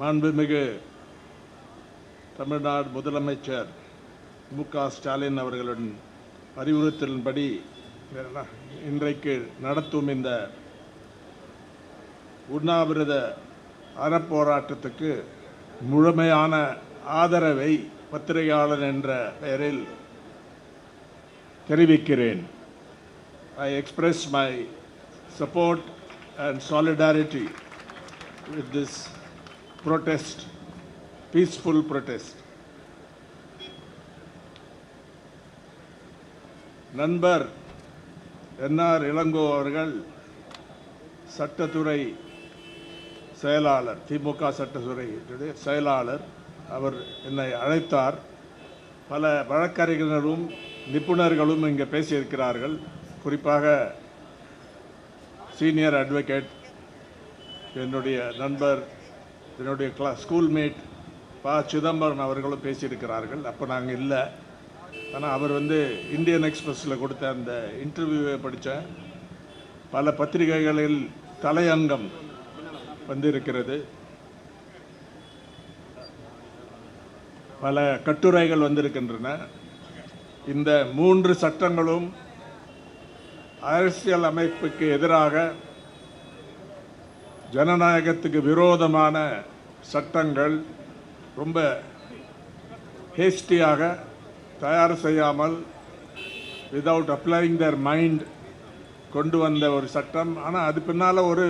மாண்புமிகு தமிழ்நாடு முதலமைச்சர் மு க ஸ்டாலின் அவர்களின் அறிவுறுத்தலின்படி இன்றைக்கு நடத்தும் இந்த உண்ணாவிரத அறப்போராட்டத்துக்கு முழுமையான ஆதரவை பத்திரிகையாளர் என்ற பெயரில் தெரிவிக்கிறேன். I express my support and solidarity with this protest, peaceful protest. நண்பர் என்ஆர் இளங்கோ அவர்கள் சட்டத்துறை செயலாளர் திமுக சட்டத்துறை செயலாளர் அவர் என்னை அழைத்தார் பல வழக்கறிஞர்களும் நிபுணர்களும் இங்கே பேசியிருக்கிறார்கள் குறிப்பாக சீனியர் அட்வொகேட் என்னுடைய நண்பர் என்னுடைய கிளா ஸ்கூல்மேட் ப. சிதம்பரம் அவர்களும் பேசியிருக்கிறார்கள். அப்போ நாங்கள் இல்லை. ஆனால் அவர் வந்து இந்தியன் எக்ஸ்பிரஸில் கொடுத்த அந்த இன்டர்வியூவை படித்தேன் பல பத்திரிகைகளில் தலையங்கம் வந்திருக்கிறது. பல கட்டுரைகள் வந்திருக்கின்றன. இந்த மூன்று சட்டங்களும் அரசியல் அமைப்புக்கு எதிராக ஜனநாயகத்துக்கு விரோதமான சட்டங்கள் ரொம்ப ஹேஸ்டியாக தயார் செய்யாமல் விதவுட் அப்ளைங் தர் மைண்ட் கொண்டு வந்த ஒரு சட்டம். ஆனால் அது பின்னால் ஒரு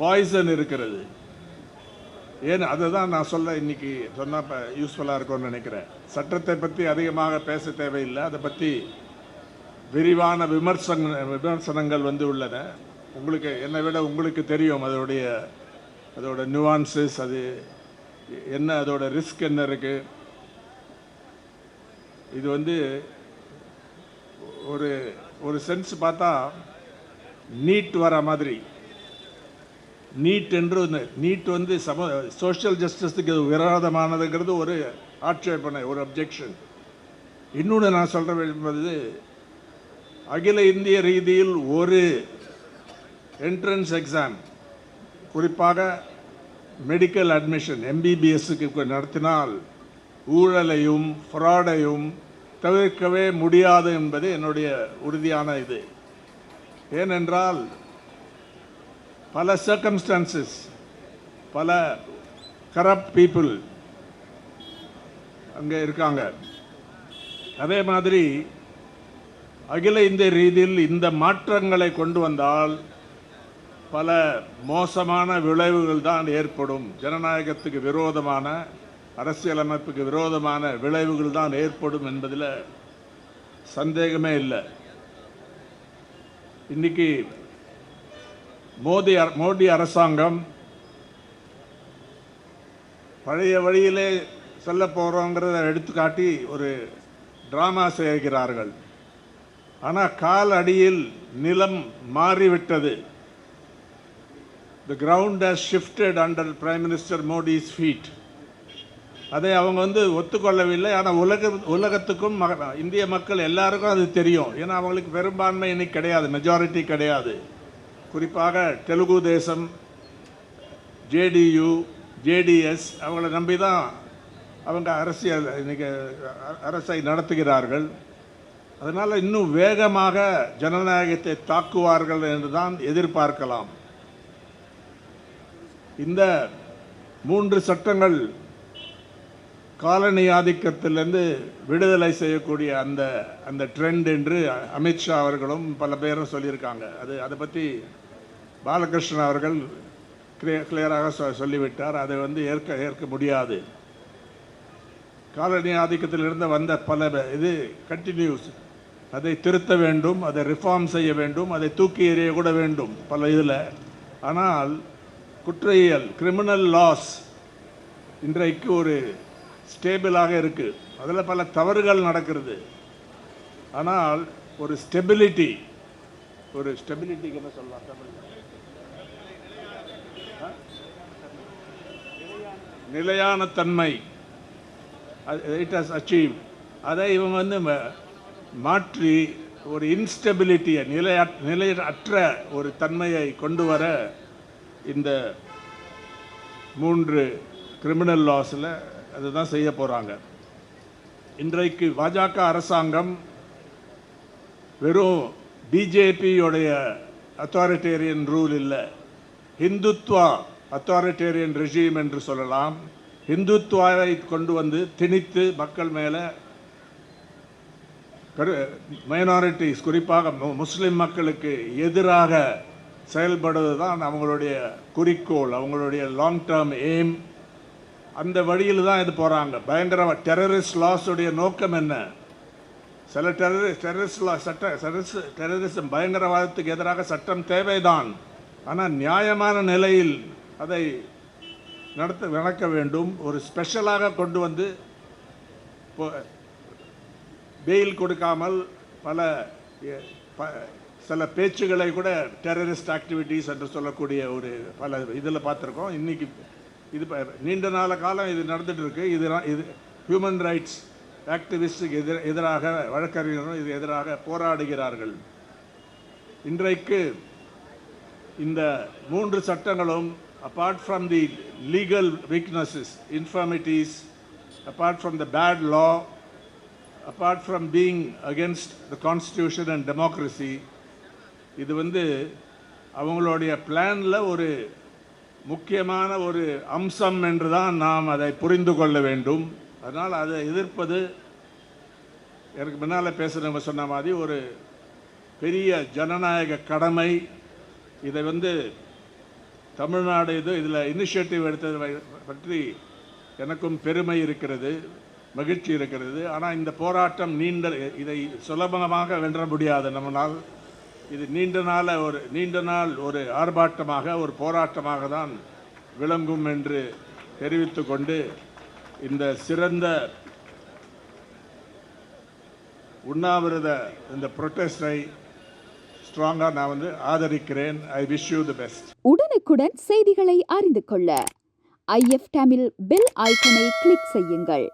பாய்சன் இருக்கிறது. ஏன் அதை தான் நான் சொல்ல இன்னைக்கு சொன்னால் இப்போ யூஸ்ஃபுல்லாக இருக்கும்னு நினைக்கிறேன். சட்டத்தை பற்றி அதிகமாக பேச தேவையில்லை. அதை பற்றி விரிவான விமர்சன விமர்சனங்கள் வந்து உள்ளன. உங்களுக்கு என்னை விட உங்களுக்கு தெரியும் அதோடைய அதோட நியூவான்சஸ் அது என்ன அதோட ரிஸ்க் என்ன இருக்குது இது வந்து ஒரு ஒரு சென்ஸ் பார்த்தா நீட் வர மாதிரி. நீட் என்று நீட் வந்து சம சோஷியல் ஜஸ்டிஸுக்கு விரோதமானதுங்கிறது ஒரு ஆட்சேபனை ஒரு அப்ஜெக்ஷன் இன்னொன்று நான் சொல்ல விரும்புவது அகில இந்திய ரீதியில் ஒரு என்ட்ரன்ஸ் எக்ஸாம் குறிப்பாக மெடிக்கல் அட்மிஷன் எம்பிபிஎஸ்ஸுக்கு நடத்தினால் ஊழலையும் ஃப்ராடையும் தவிர்க்கவே முடியாது என்பது என்னுடைய உறுதியான இது. ஏனென்றால் பல சர்க்கம்ஸ்டான்சஸ் பல கரப்ட் பீப்புள் அங்கே இருக்காங்க. அதே மாதிரி அகில இந்திய ரீதியில் இந்த மாற்றங்களை கொண்டு வந்தால் பல மோசமான விளைவுகள் தான் ஏற்படும். ஜனநாயகத்துக்கு விரோதமான அரசியலமைப்புக்கு விரோதமான விளைவுகள் தான் ஏற்படும் என்பதில் சந்தேகமே இல்லை. இன்னைக்கு மோடி மோடி அரசாங்கம் பழைய வழியிலே செல்ல போகிறோங்கிறத எடுத்துக்காட்டி ஒரு ட்ராமா செய்கிறார்கள். ஆனால் கால் அடியில் நிலம் மாறிவிட்டது. The ground has shifted under prime minister Modi's feet அதை அவங்க வந்து ஒத்துக்கொள்ளவில்லை. ஆனால் உலக உலகத்துக்கும் இந்திய மக்கள் எல்லாருக்கும் அது தெரியும். ஏன்னா அவங்களுக்கு பெரும்பான்மை இன்னைக்கு கிடையாது. மெஜாரிட்டி கிடையாது. குறிப்பாக தெலுங்கு தேசம் ஜேடியு ஜேடிஎஸ் அவங்கள நம்பி தான் அவங்க அரசியல் இன்றைக்கி அரசை நடத்துகிறார்கள். அதனால் இன்னும் வேகமாக ஜனநாயகத்தை தாக்குவார்கள் என்று தான் எதிர்பார்க்கலாம். இந்த மூன்று சட்டங்கள் காலனி ஆதிக்கத்திலிருந்து விடுதலை செய்யக்கூடிய அந்த அந்த ட்ரெண்ட் என்று அமித்ஷா அவர்களும் பல பேரும் சொல்லியிருக்காங்க. அது அதை பற்றி பாலகிருஷ்ணன் அவர்கள் கிளியர் கிளியராக சொல்லிவிட்டார். அதை வந்து ஏற்க ஏற்க முடியாது. காலனி ஆதிக்கத்திலிருந்து வந்த பல இது கண்டினியூஸ் அதை திருத்த வேண்டும் அதை ரிஃபார்ம் செய்ய வேண்டும் அதை தூக்கி எறிய கூட வேண்டும் பல இதில். ஆனால் குற்றவியல் கிரிமினல் லாஸ் இன்றைக்கு ஒரு ஸ்டேபிளாக இருக்குது அதில் பல தவறுகள் நடக்கிறது. ஆனால் ஒரு ஸ்டெபிலிட்டி ஒரு ஸ்டெபிலிட்டிக்கு என்ன சொல்லலாம்? தமிழ் நிலையான தன்மை. இட் ஹஸ் அச்சீவ் அதை இவங்க வந்து ம- மாற்றி ஒரு இன்ஸ்டெபிலிட்டியை நிலைய நிலையற்ற ஒரு தன்மையை கொண்டு வர இந்த மூன்று கிரிமினல் லாஸில் அதுதான் செய்ய போகிறாங்க இன்றைக்கு பாஜக அரசாங்கம் வெறும் பிஜேபியோடைய அத்தாரிட்டேரியன் ரூல் இல்லை. ஹிந்துத்வா அத்தாரிட்டேரியன் ரெஜீம் என்று சொல்லலாம். ஹிந்துத்வாவை கொண்டு வந்து திணித்து மக்கள் மேலே கரு மைனாரிட்டிஸ் குறிப்பாக முஸ்லிம் மக்களுக்கு எதிராக செயல்படுவது தான் அவங்களுடைய குறிக்கோள் அவங்களுடைய லாங் டேர்ம் எய்ம் அந்த வழியில் தான் இது போகிறாங்க பயங்கரவா டெரரிஸ்ட் லாஸுடைய நோக்கம் என்ன? சில டெரரி டெரரிஸ்ட் லா சட்ட டெரரிஸ் டெரரிசம் பயங்கரவாதத்துக்கு எதிராக சட்டம் தேவைதான். ஆனால் நியாயமான நிலையில் அதை நடத்த நடக்க வேண்டும். ஒரு ஸ்பெஷலாக கொண்டு வந்து இப்போ பெயில் கொடுக்காமல் பல ப- சில பேச்சுகளை கூட டெரரிஸ்ட் ஆக்டிவிட்டீஸ் என்று சொல்லக்கூடிய ஒரு பல இதில் பார்த்துருக்கோம். இன்றைக்கி இது ப- நீண்ட நாள காலம் இது நடந்துகிட்டு இருக்குது இது இது ஹியூமன் ரைட்ஸ் ஆக்டிவிஸ்டுக்கு எதிர எதிராக வழக்கறிஞரும் இது எதிராக போராடுகிறார்கள். இன்றைக்கு இந்த மூன்று சட்டங்களும் apart from the legal weaknesses infirmities apart from the bad law apart from being against the constitution and democracy, இது வந்து அவங்களுடைய பிளானில் ஒரு முக்கியமான ஒரு அம்சம் என்று தான் நாம் அதை புரிந்து கொள்ள வேண்டும். அதனால் அதை எதிர்ப்பது எனக்கு முன்னால் பேசுகிறவங்க சொன்ன மாதிரி ஒரு பெரிய ஜனநாயக கடமை. இதை வந்து தமிழ்நாடு இது இதில் இனிஷியேட்டிவ் எடுத்தது பற்றி எனக்கும் பெருமை இருக்கிறது மகிழ்ச்சி இருக்கிறது. ஆனால் இந்த போராட்டம் நீண்ட இதை சுலபமாக வென்ற முடியாது நம்மளால். இது நீண்ட நாள ஒரு நீண்ட நாள் ஒரு ஆர்ப்பாட்டமாக ஒரு போராட்டமாக தான் விளங்கும் என்று தெரிவித்து கொண்டு இந்த சிறந்த உண்ணாவிரத இந்த ப்ரொட்டஸ்டை ஸ்ட்ராங்காக நான் வந்து ஆதரிக்கிறேன். I wish you the best உடனுக்குடன் செய்திகளை அறிந்து கொள்ள. ஐஎஃப் டேமில் பெல் ஐக்கனை கிளிக் செய்யுங்கள்.